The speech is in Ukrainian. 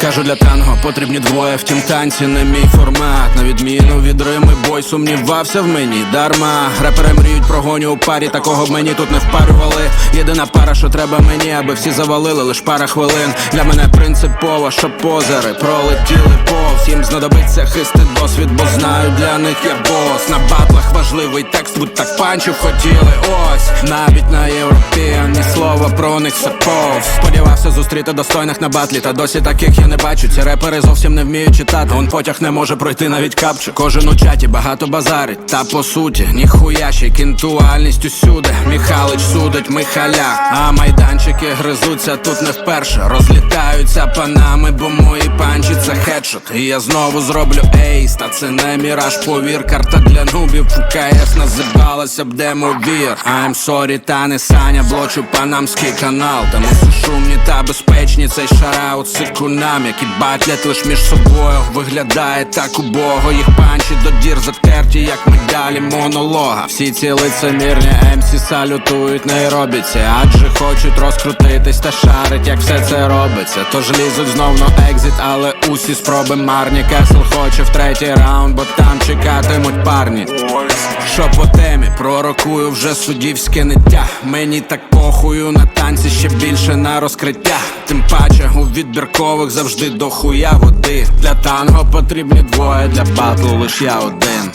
Кажу, для танго потрібні двоє, втім танці не мій формат. На відміну від Рими, бой сумнівався в мені дарма. Репери мріють про гоню у парі, такого б мені тут не впарювали. Єдина пара, що треба мені, аби всі завалили, лиш пара хвилин. Для мене принципово, щоб позари пролетіли повз їм знадобиться хистий досвід, бо знаю, для них я бос. На батлах важливий текст, будь так панчів хотіли. Ось навіть на європеян ні слова про них все повз. Сподівався зустріти достойних на батлі, та досі таких я не бачу. Ці репери зовсім не вміють читати. Он потяг не може пройти навіть капчу. Кожен у чаті багато базарить. Та по суті, ніхуя ще кінтуальність усюди. Міхалич судить Михаля, а майданчики гризуться тут не вперше. Розлітаються панами, бо мої панчі це хедшот. І я знову зроблю ейс, та це не міраж, повір, карта для нубів. КС називалася б демовір. I'm sorry, та не Саня, блочу панамський канал. Там усі шумні та безпечні. Цей шараут сикунам, які батлять лиш між собою. Виглядає так убого. Їх панчі до дір затерті, як медалі монолога. Всі ці лицемірні МС салютують, не робіться, адже хочуть розкрутитись та шарить, як все це робиться. Тож лізуть знов на екзит, але усі спроби марні. Кесел хоче в третій раунд, бо там чекатимуть парні. Що по темі, пророкую вже суддівське ниття. Мені так похую на танці ще більше на розкриття. Тим паче у відбіркових завжди дохуя води. Для танго потрібні двоє, для батлу лиш я один.